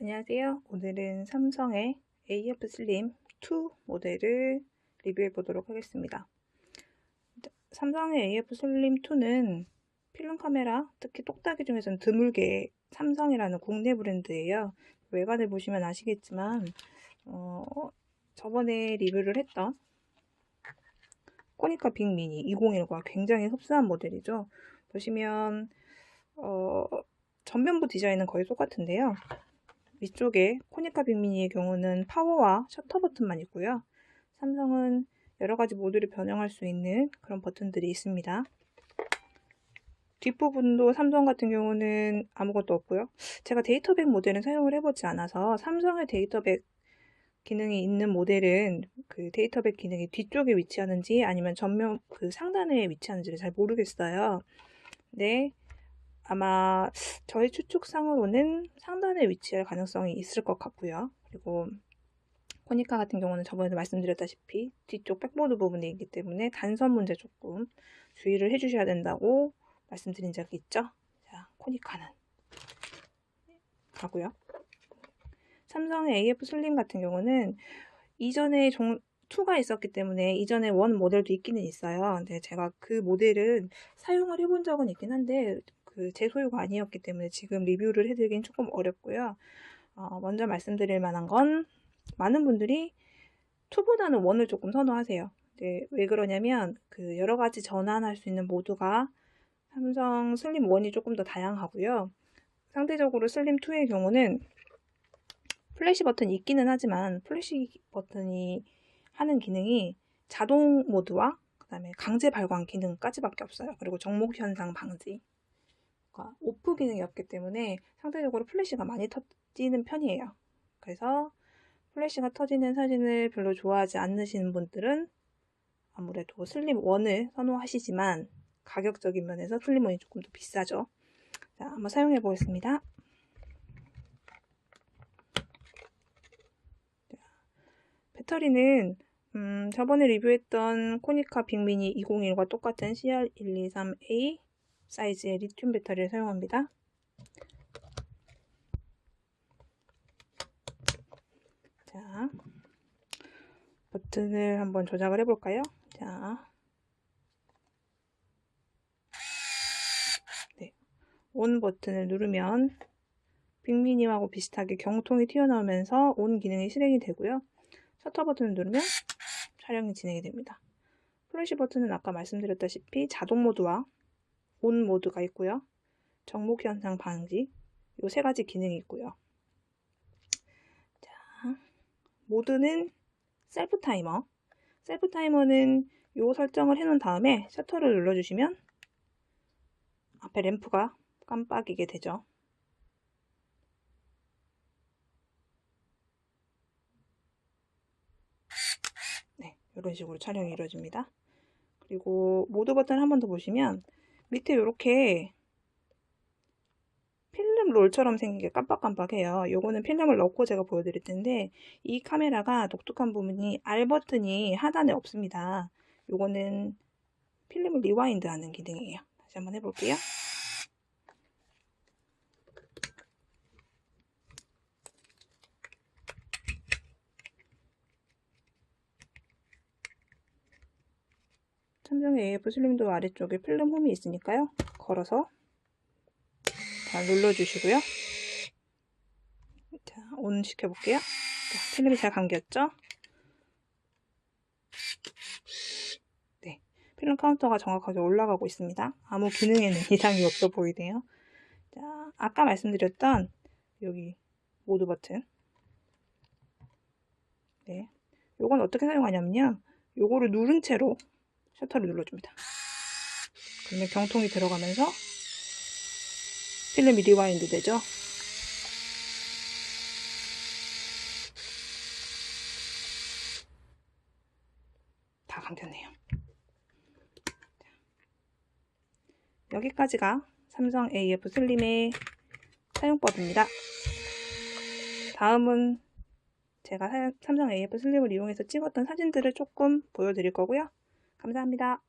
안녕하세요. 오늘은 삼성의 AF 슬림 2 모델을 리뷰해 보도록 하겠습니다. 삼성의 AF 슬림 2는 필름 카메라, 특히 똑딱이 중에서는 드물게 삼성이라는 국내 브랜드예요. 외관을 보시면 아시겠지만 어, 저번에 리뷰를 했던 코니카 빅미니 201과 굉장히 흡사한 모델이죠. 보시면 어, 전면부 디자인은 거의 똑같은데요. 위쪽에 코니카 빅미니의 경우는 파워와 셔터 버튼만 있고요. 삼성은 여러 가지 모드를 변형할 수 있는 그런 버튼들이 있습니다. 뒷부분도 삼성 같은 경우는 아무것도 없고요. 제가 데이터백 모델은 사용을 해보지 않아서 삼성의 데이터백 기능이 있는 모델은 그 데이터백 기능이 뒤쪽에 위치하는지 아니면 전면 그 상단에 위치하는지를 잘 모르겠어요. 네. 아마 저의 추측상으로는 상단에 위치할 가능성이 있을 것 같고요. 그리고 코니카 같은 경우는 저번에도 말씀드렸다시피 뒤쪽 백보드 부분에 있기 때문에 단선 문제 조금 주의를 해주셔야 된다고 말씀드린 적이 있죠. 자, 코니카는 가고요. 삼성의 AF 슬림 같은 경우는 이전에 종, 2가 있었기 때문에 이전에 원 모델도 있기는 있어요. 근데 제가 그 모델은 사용을 해본 적은 있긴 한데 그 제 소유가 아니었기 때문에 지금 리뷰를 해드리긴 조금 어렵고요. 어, 먼저 말씀드릴 만한 건 많은 분들이 2보다는 1을 조금 선호하세요. 네, 왜 그러냐면 그 여러 가지 전환할 수 있는 모드가 삼성 슬림 1이 조금 더 다양하고요. 상대적으로 슬림 2의 경우는 플래시 버튼이 있기는 하지만 플래시 버튼이 하는 기능이 자동 모드와 그 다음에 강제 발광 기능까지밖에 없어요. 그리고 정목 현상 방지. 오프 기능이 없기 때문에 상대적으로 플래시가 많이 터지는 편이에요. 그래서 플래시가 터지는 사진을 별로 좋아하지 않으시는 분들은 아무래도 슬림 1을 선호하시지만 가격적인 면에서 슬림 1이 조금 더 비싸죠. 자, 한번 사용해 보겠습니다. 배터리는 음, 저번에 리뷰했던 코니카 빅미니 201과 똑같은 CR123A 사이즈의 리튬 배터리를 사용합니다. 자, 버튼을 한번 조작을 해볼까요? 자, 네, 온 버튼을 누르면 빅미니하고 비슷하게 경통이 튀어나오면서 온 기능이 실행이 되고요. 셔터 버튼을 누르면 촬영이 진행이 됩니다. 플래시 버튼은 아까 말씀드렸다시피 자동 모드와 온 모드가 있고요. 정목 현상 방지 이세 가지 기능이 있고요. 자, 모드는 셀프 타이머. 셀프 타이머는 이 설정을 해놓은 다음에 셔터를 눌러주시면 앞에 램프가 깜빡이게 되죠. 네, 이런 식으로 촬영이 이루어집니다. 그리고 모드 버튼 한 번 더 보시면 밑에 이렇게 필름 롤처럼 생긴 게 깜빡깜빡해요. 요거는 필름을 넣고 제가 보여드릴 텐데 이 카메라가 독특한 부분이 R 버튼이 하단에 없습니다. 요거는 필름을 리와인드 하는 기능이에요. 다시 한번 해볼게요. 삼성의 AF 슬림도 아래쪽에 필름 홈이 있으니까요. 걸어서 잘 눌러주시고요. 자, 온 시켜볼게요. 자, 필름이 잘 감겼죠? 네, 필름 카운터가 정확하게 올라가고 있습니다. 아무 기능에는 이상이 없어 보이네요. 자, 아까 말씀드렸던 여기 모드 버튼. 네, 요건 어떻게 사용하냐면요. 요거를 누른 채로 셔터를 눌러줍니다. 그러면 경통이 들어가면서 필름이 리와인드 되죠. 다 감겼네요. 여기까지가 삼성 AF 슬림의 사용법입니다. 다음은 제가 삼성 AF 슬림을 이용해서 찍었던 사진들을 조금 보여드릴 거고요. 감사합니다.